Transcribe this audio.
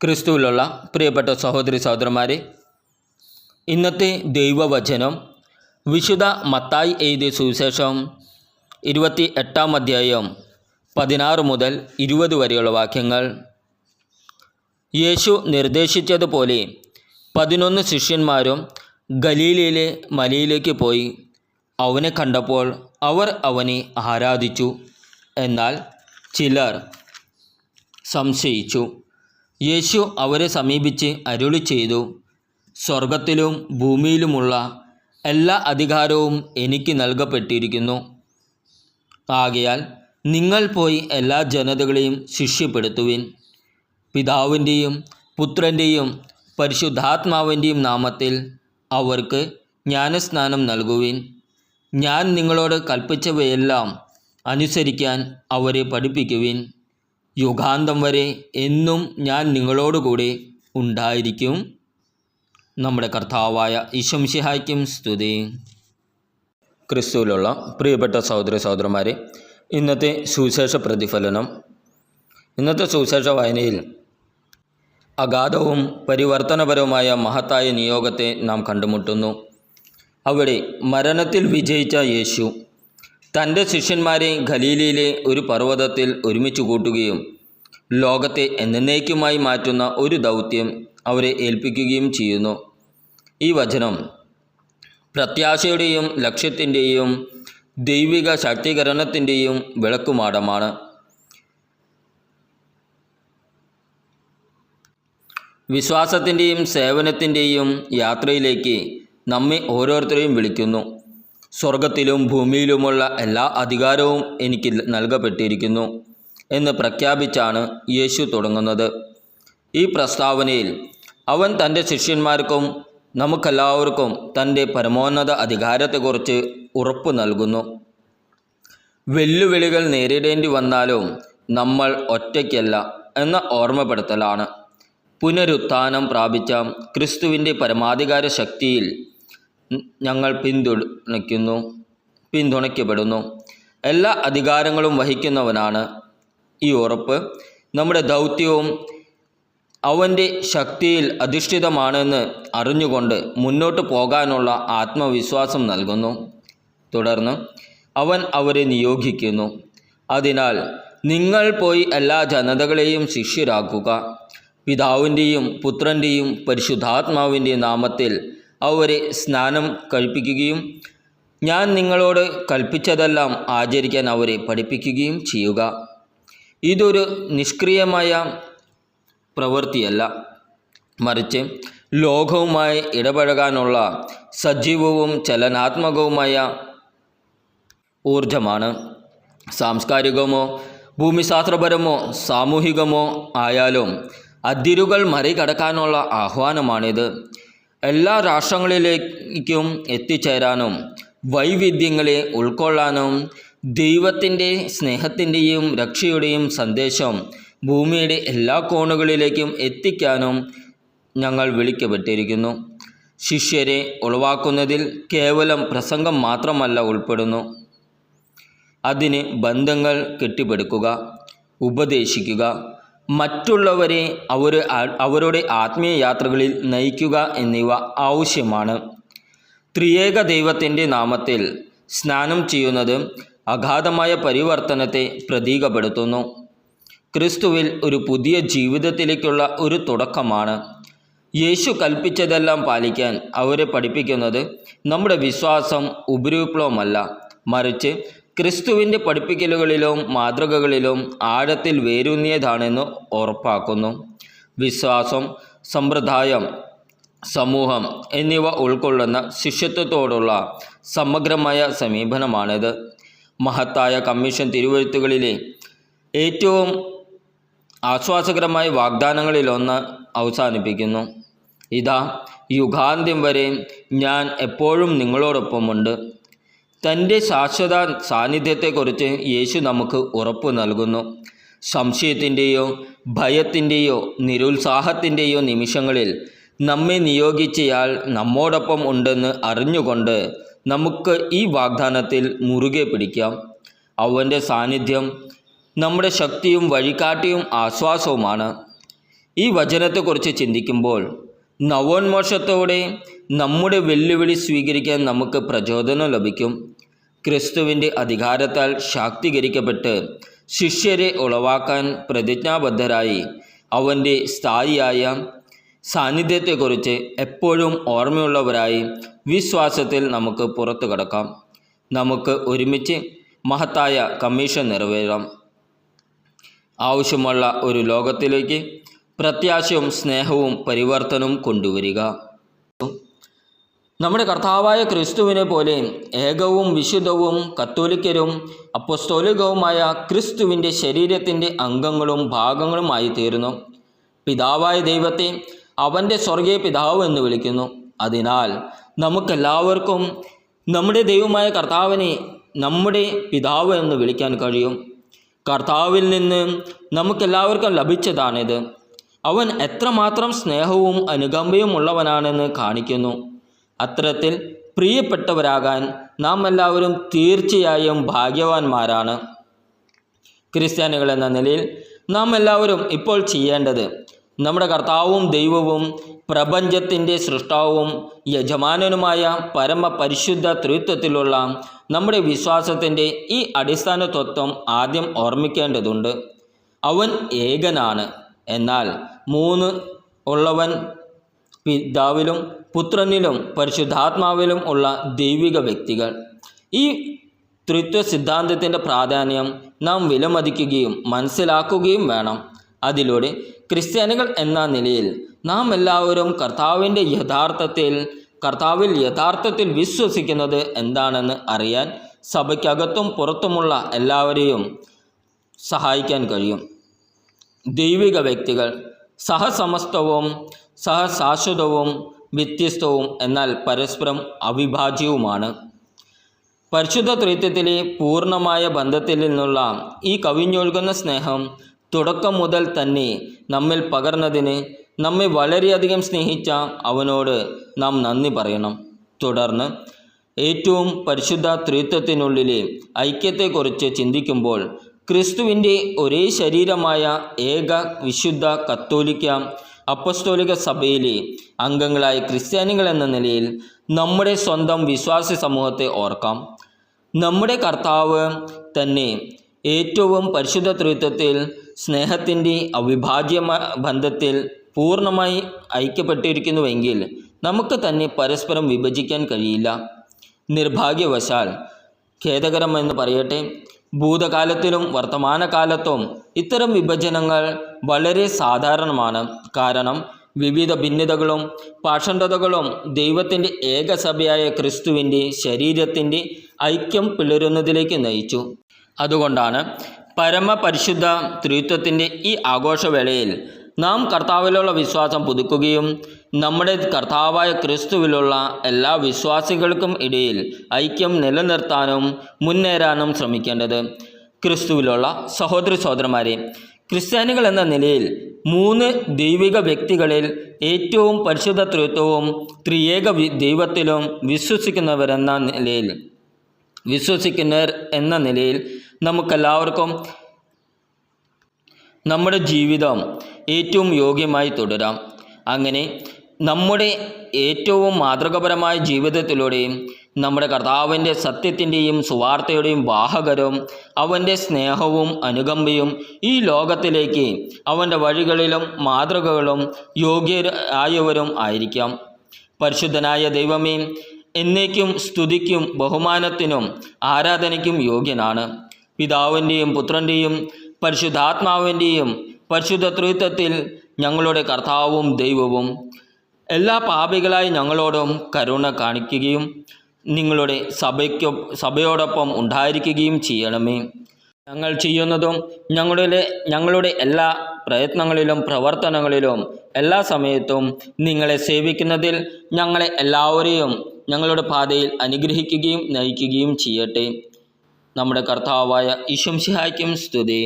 ക്രിസ്തുവിലുള്ള പ്രിയപ്പെട്ട സഹോദരി സഹോദരന്മാരെ ഇന്നത്തെ ദൈവവചനം വിശുദ്ധ മത്തായി എഴുതിയ സുവിശേഷം ഇരുപത്തി എട്ടാം അധ്യായം പതിനാറ് മുതൽ ഇരുപത് വരെയുള്ള വാക്യങ്ങൾ. യേശു നിർദ്ദേശിച്ചതുപോലെ പതിനൊന്ന് ശിഷ്യന്മാരും ഗലീലയിലെ മലയിലേക്ക് പോയി അവനെ കണ്ടപ്പോൾ അവർ അവനെ ആരാധിച്ചു എന്നാൽ ചിലർ സംശയിച്ചു. യേശു അവരെ സമീപിച്ച് അരുളി ചെയ്തു സ്വർഗത്തിലും ഭൂമിയിലുമുള്ള എല്ലാ അധികാരവും എനിക്ക് നൽകപ്പെട്ടിരിക്കുന്നു. ആകയാൽ നിങ്ങൾ പോയി എല്ലാ ജനതകളെയും ശിഷ്യപ്പെടുത്തുവിൻ. പിതാവിന്റെയും പുത്രന്റെയും പരിശുദ്ധാത്മാവിന്റെയും നാമത്തിൽ അവർക്ക് ജ്ഞാനസ്നാനം നൽകുവിൻ. ഞാൻ നിങ്ങളോട് കൽപ്പിച്ചവയെല്ലാം അനുസരിക്കാൻ അവരെ പഠിപ്പിക്കുവിൻ. യുഗാന്തം വരെ എന്നും ഞാൻ നിങ്ങളോടുകൂടി ഉണ്ടായിരിക്കും. നമ്മുടെ കർത്താവായ ഈശംഷിഹായ്ക്കും സ്തുതി. ക്രിസ്തുവിലുള്ള പ്രിയപ്പെട്ട സഹോദര സഹോദരന്മാരെ ഇന്നത്തെ സുവിശേഷ പ്രതിഫലനം. ഇന്നത്തെ സുവിശേഷ വായനയിൽ അഗാധവും പരിവർത്തനപരവുമായ മഹത്തായ നിയോഗത്തെ നാം കണ്ടുമുട്ടുന്നു. അവിടെ മരണത്തിൽ വിജയിച്ച യേശു തന്റെ ശിഷ്യന്മാരെ ഖലീലയിലെ ഒരു പർവതത്തിൽ ഒരുമിച്ച് കൂട്ടുകയും ലോകത്തെ എന്നേക്കുമായി മാറ്റുന്ന ഒരു ദൗത്യം അവരെ ഏൽപ്പിക്കുകയും ചെയ്യുന്നു. ഈ വചനം പ്രത്യാശയുടെയും ലക്ഷ്യത്തിന്റെയും ദൈവിക ശാക്തീകരണത്തിന്റെയും വിളക്കുമാടമാണ്. വിശ്വാസത്തിന്റെയും സേവനത്തിന്റെയും യാത്രയിലേക്ക് നമ്മെ ഓരോരുത്തരെയും വിളിക്കുന്നു. സ്വർഗത്തിലും ഭൂമിയിലുമുള്ള എല്ലാ അധികാരവും എനിക്ക് നൽകപ്പെട്ടിരിക്കുന്നു എന്ന് പ്രഖ്യാപിച്ചാണ് യേശു തുടങ്ങുന്നത്. ഈ പ്രസ്താവനയിൽ അവൻ തന്റെ ശിഷ്യന്മാർക്കും നമുക്കെല്ലാവർക്കും തന്റെ പരമോന്നത അധികാരത്തെക്കുറിച്ച് ഉറപ്പ് നൽകുന്നു. വെല്ലുവിളികൾ നേരിടേണ്ടി വന്നാലും നമ്മൾ ഒറ്റയ്ക്കല്ല എന്ന ഓർമ്മപ്പെടുത്തലാണ്. പുനരുത്ഥാനം പ്രാപിച്ച ക്രിസ്തുവിന്റെ പരമാധികാര ശക്തിയിൽ ഞങ്ങൾ പിന്തുണയ്ക്കുന്നു പിന്തുണയ്ക്കപ്പെടുന്നു. എല്ലാ അധികാരങ്ങളും വഹിക്കുന്നവനാണ് ഈ ഉറപ്പ്. നമ്മുടെ ദൗത്യവും അവന്റെ ശക്തിയിൽ അധിഷ്ഠിതമാണെന്ന് അറിഞ്ഞുകൊണ്ട് മുന്നോട്ട് പോകാനുള്ള ആത്മവിശ്വാസം നൽകുന്നു. തുടർന്ന് അവൻ അവരെ നിയോഗിക്കുന്നു. അതിനാൽ നിങ്ങൾ പോയി എല്ലാ ജനതകളെയും ശിഷ്യരാക്കുക. പിതാവിന്റെയും പുത്രന്റെയും പരിശുദ്ധാത്മാവിന്റെയും നാമത്തിൽ അവരെ സ്നാനം കഴിപ്പിക്കുകയും ഞാൻ നിങ്ങളോട് കൽപ്പിച്ചതെല്ലാം ആചരിക്കാൻ അവരെ പഠിപ്പിക്കുകയും ചെയ്യുക. ഇതൊരു നിഷ്ക്രിയമായ പ്രവൃത്തിയല്ല. മറിച്ച് ലോകവുമായി ഇടപഴകാനുള്ള സജീവവും ചലനാത്മകവുമായ ഊർജമാണ് സാംസ്കാരികമോ ഭൂമിശാസ്ത്രപരമോ സാമൂഹികമോ ആയാലും അതിരുകൾ മറികടക്കാനുള്ള ആഹ്വാനമാണിത്. എല്ലാ രാഷ്ട്രങ്ങളിലേക്കും എത്തിച്ചേരാനും വൈവിധ്യങ്ങളെ ഉൾക്കൊള്ളാനും ദൈവത്തിന്റെ സ്നേഹത്തിന്റെയും രക്ഷയുടെയും സന്ദേശം ഭൂമിയുടെ എല്ലാ കോണുകളിലേക്കും എത്തിക്കാനും ഞങ്ങൾ വിളിക്കപ്പെട്ടിരിക്കുന്നു. ശിഷ്യരെ ഉളവാക്കുന്നതിൽ കേവലം പ്രസംഗം മാത്രമല്ല ഉൾപ്പെടുന്നു. അതിന് ബന്ധങ്ങൾ കെട്ടിപ്പടുക്കുക ഉപദേശിക്കുക മറ്റുള്ളവരെ അവർ അവരുടെ ആത്മീയ യാത്രകളിൽ നയിക്കുക എന്നിവ ആവശ്യമാണ്. ത്രിയേക ദൈവത്തിന്റെ നാമത്തിൽ സ്നാനം ചെയ്യുന്നത് അഗാധമായ പരിവർത്തനത്തെ പ്രതീകപ്പെടുത്തുന്നു. ക്രിസ്തുവിൽ ഒരു പുതിയ ജീവിതത്തിലേക്കുള്ള ഒരു തുടക്കമാണ്. യേശു കൽപ്പിച്ചതെല്ലാം പാലിക്കാൻ അവരെ പഠിപ്പിക്കുന്നത് നമ്മുടെ വിശ്വാസം ഉപരിവിപ്ലവമല്ല മറിച്ച് ക്രിസ്തുവിന്റെ പഠിപ്പിക്കലുകളിലും മാതൃകകളിലും ആഴത്തിൽ വേരൂന്നിയതാണെന്ന് ഉറപ്പാക്കുന്നു. വിശ്വാസം സമ്പ്രദായം സമൂഹം എന്നിവ ഉൾക്കൊള്ളുന്ന ശിഷ്യത്വത്തോടുള്ള സമഗ്രമായ സമീപനമാണിത്. മഹത്തായ കമ്മീഷൻ തിരുവഴുത്തുകളിലെ ഏറ്റവും ആശ്വാസകരമായ വാഗ്ദാനങ്ങളിലൊന്ന് അവസാനിപ്പിക്കുന്നു. ഇതാ യുഗാന്ത്യം വരെ ഞാൻ എപ്പോഴും നിങ്ങളോടൊപ്പമുണ്ട്. തന്റെ ശാശ്വത സാന്നിധ്യത്തെക്കുറിച്ച് യേശു നമുക്ക് ഉറപ്പ് നൽകുന്നു. സംശയത്തിന്റെയോ ഭയത്തിന്റെയോ നിരുത്സാഹത്തിന്റെയോ നിമിഷങ്ങളിൽ നമ്മെ നിയോഗിച്ചയാൾ നമ്മോടൊപ്പം ഉണ്ടെന്ന് അറിഞ്ഞുകൊണ്ട് നമുക്ക് ഈ വാഗ്ദാനത്തിൽ മുറുകെ പിടിക്കാം. അവന്റെ സാന്നിധ്യം നമ്മുടെ ശക്തിയും വഴികാട്ടിയും ആശ്വാസവുമാണ്. ഈ വചനത്തെക്കുറിച്ച് ചിന്തിക്കുമ്പോൾ നവോന്മോഷത്തോടെ നമ്മുടെ വെല്ലുവിളി സ്വീകരിക്കാൻ നമുക്ക് പ്രചോദനം ലഭിക്കും. ക്രിസ്തുവിന്റെ അധികാരത്താൽ ശാക്തീകരിക്കപ്പെട്ട് ശിഷ്യരെ ഉളവാക്കാൻ പ്രതിജ്ഞാബദ്ധരായി. അവന്റെ സ്ഥായിയായ സാന്നിധ്യത്തെക്കുറിച്ച് എപ്പോഴും ഓർമ്മയുള്ളവരായി വിശ്വാസത്തിൽ നമുക്ക് പുറത്തു കടക്കാം. നമുക്ക് ഒരുമിച്ച് മഹത്തായ കമ്മീഷൻ നിറവേറാം. ആവശ്യമുള്ള ഒരു ലോകത്തിലേക്ക് പ്രത്യാശയും സ്നേഹവും പരിവർത്തനവും കൊണ്ടുവരിക. നമ്മുടെ കർത്താവായ ക്രിസ്തുവിനെ പോലെ ഏകവും വിശുദ്ധവും കത്തോലിക്കരും അപ്പസ്തോലികവുമായ ക്രിസ്തുവിന്റെ ശരീരത്തിന്റെ അംഗങ്ങളും ഭാഗങ്ങളുമായി തീർന്നു പിതാവായ ദൈവത്തെ അവന്റെ സ്വർഗീയ പിതാവ് എന്ന് വിളിക്കുന്നു. അതിനാൽ നമുക്കെല്ലാവർക്കും നമ്മുടെ ദൈവമായ കർത്താവിനെ നമ്മുടെ പിതാവ് എന്ന് വിളിക്കാൻ കഴിയും. കർത്താവിൽ നിന്ന് നമുക്കെല്ലാവർക്കും ലഭിച്ചതാണിത്. അവൻ എത്രമാത്രം സ്നേഹവും അനുകമ്പയും ഉള്ളവനാണെന്ന് കാണിക്കുന്നു. അത്തരത്തിൽ പ്രിയപ്പെട്ടവരാകാൻ നാം എല്ലാവരും തീർച്ചയായും ഭാഗ്യവാന്മാരാണ്. ക്രിസ്ത്യാനികൾ എന്ന നിലയിൽ നാം എല്ലാവരും ഇപ്പോൾ ചെയ്യേണ്ടത് നമ്മുടെ കർത്താവും ദൈവവും പ്രപഞ്ചത്തിന്റെ സൃഷ്ടാവും യജമാനനുമായ പരമപരിശുദ്ധ ത്രിത്വത്തിലുള്ള നമ്മുടെ വിശ്വാസത്തിന്റെ ഈ അടിസ്ഥാന തത്വം ആദ്യം ഓർമ്മിക്കേണ്ടതുണ്ട്. അവൻ ഏകനാണ്. എന്നാൽ മൂന്ന് ഉള്ളവൻ പിതാവിലും പുത്രനിലും പരിശുദ്ധാത്മാവിലും ഉള്ള ദൈവിക വ്യക്തികൾ. ഈ ത്രിത്വ സിദ്ധാന്തത്തിന്റെ പ്രാധാന്യം നാം വിലമതിക്കുകയും മനസ്സിലാക്കുകയും വേണം. അതിലൂടെ ക്രിസ്ത്യാനികൾ എന്ന നിലയിൽ നാം എല്ലാവരും കർത്താവിന്റെ യഥാർത്ഥത്തിൽ കർത്താവിൽ യഥാർത്ഥത്തിൽ വിശ്വസിക്കുന്നത് എന്താണെന്ന് അറിയാൻ സഭയ്ക്കകത്തും പുറത്തുമുള്ള എല്ലാവരെയും സഹായിക്കാൻ കഴിയും. ദൈവിക വ്യക്തികൾ സഹസമസ്തവും സഹശാശ്വതവും വ്യത്യസ്തവും എന്നാൽ പരസ്പരം അവിഭാജ്യവുമാണ്. പരിശുദ്ധ ത്രിത്വത്തിലെ പൂർണമായ ബന്ധത്തിൽ നിന്നുള്ള ഈ കവിഞ്ഞൊഴുകുന്ന സ്നേഹം തുടക്കം മുതൽ തന്നെ നമ്മിൽ പകർന്നതിന് നമ്മെ വളരെയധികം സ്നേഹിച്ച അവനോട് നാം നന്ദി പറയണം. തുടർന്ന് ഏറ്റവും പരിശുദ്ധ ത്രിത്വത്തിനുള്ളിലെ ഐക്യത്തെക്കുറിച്ച് ചിന്തിക്കുമ്പോൾ ക്രിസ്തുവിന്റെ ഒരേ ശരീരമായ ഏക വിശുദ്ധ കത്തോലിക്ക അപ്പസ്തോലിക സഭയിലെ അംഗങ്ങളായ ക്രിസ്ത്യാനികൾ എന്ന നിലയിൽ നമ്മുടെ സ്വന്തം വിശ്വാസി സമൂഹത്തെ ഓർക്കാം. നമ്മുടെ കർത്താവ് തന്നെ ഏറ്റവും പരിശുദ്ധ ത്രിത്വത്തിൽ സ്നേഹത്തിന്റെ അവിഭാജ്യ ബന്ധത്തിൽ പൂർണമായി ഐക്യപ്പെട്ടിരിക്കുന്നുവെങ്കിൽ നമുക്ക് തന്നെ പരസ്പരം വിഭജിക്കാൻ കഴിയില്ല. നിർഭാഗ്യവശാൽ ഖേദകരമെന്ന് പറയട്ടെ ഭൂതകാലത്തിലും വർത്തമാനകാലത്തും ഇത്തരം വിഭജനങ്ങൾ വളരെ സാധാരണമാണ്. കാരണം വിവിധ ഭിന്നതകളും പാഷണ്ഡതകളും ദൈവത്തിന്റെ ഏകസഭയായ ക്രിസ്തുവിന്റെ ശരീരത്തിന്റെ ഐക്യം പിളരുന്നതിലേക്ക് നയിച്ചു. അതുകൊണ്ടാണ് പരമപരിശുദ്ധ ത്രിത്വത്തിന്റെ ഈ ആഘോഷവേളയിൽ നാം കർത്താവിലുള്ള വിശ്വാസം പുതുക്കുകയും നമ്മുടെ കർത്താവായ ക്രിസ്തുവിലുള്ള എല്ലാ വിശ്വാസികൾക്കും ഇടയിൽ ഐക്യം നിലനിർത്താനും മുന്നേറാനും ശ്രമിക്കേണ്ടത് ക്രിസ്തുവിലുള്ള സഹോദര സഹോദരന്മാരെ ക്രിസ്ത്യാനികൾ എന്ന നിലയിൽ മൂന്ന് ദൈവിക വ്യക്തികളിൽ ഏറ്റവും പരിശുദ്ധ ത്രിത്വവും ത്രിയേക ദൈവത്തിലും വിശ്വസിക്കുന്നവരെന്ന നിലയിൽ വിശ്വസിക്കുന്നവർ എന്ന നിലയിൽ നമുക്കെല്ലാവർക്കും നമ്മുടെ ജീവിതം ഏറ്റവും യോഗ്യമായി തുടരാം. അങ്ങനെ നമ്മുടെ ഏറ്റവും മാതൃകപരമായ ജീവിതത്തിലൂടെയും നമ്മുടെ കർത്താവിന്റെ സത്യത്തിന്റെയും സുവാർത്തയുടെയും വാഹകരും അവന്റെ സ്നേഹവും അനുകമ്പയും ഈ ലോകത്തിലേക്ക് അവന്റെ വഴികളിലും മാതൃകകളും യോഗ്യരായവരും ആയിരിക്കാം. പരിശുദ്ധനായ ദൈവമേ എന്നേക്കും സ്തുതിക്കും ബഹുമാനത്തിനും ആരാധനയ്ക്കും യോഗ്യനാണ്. പിതാവിന്റെയും പുത്രന്റെയും പരിശുദ്ധാത്മാവിന്റെയും പരിശുദ്ധ ത്രിത്വത്തിൽ ഞങ്ങളുടെ കർത്താവും ദൈവവും എല്ലാ പാപികളായി ഞങ്ങളോടും കരുണ കാണിക്കുകയും നിങ്ങളുടെ സഭയ്ക്കൊ സഭയോടൊപ്പം ഉണ്ടായിരിക്കുകയും ചെയ്യണമേ. ഞങ്ങൾ ചെയ്യുന്നതും ഞങ്ങളുടെ ഞങ്ങളുടെ എല്ലാ പ്രയത്നങ്ങളിലും പ്രവർത്തനങ്ങളിലും എല്ലാ സമയത്തും നിങ്ങളെ സേവിക്കുന്നതിൽ ഞങ്ങളെ എല്ലാവരെയും ഞങ്ങളുടെ പാതയിൽ അനുഗ്രഹിക്കുകയും നയിക്കുകയും ചെയ്യട്ടെ. നമ്മുടെ കർത്താവായ ഈശ്വംസിഹായ്ക്കും സ്തുതി.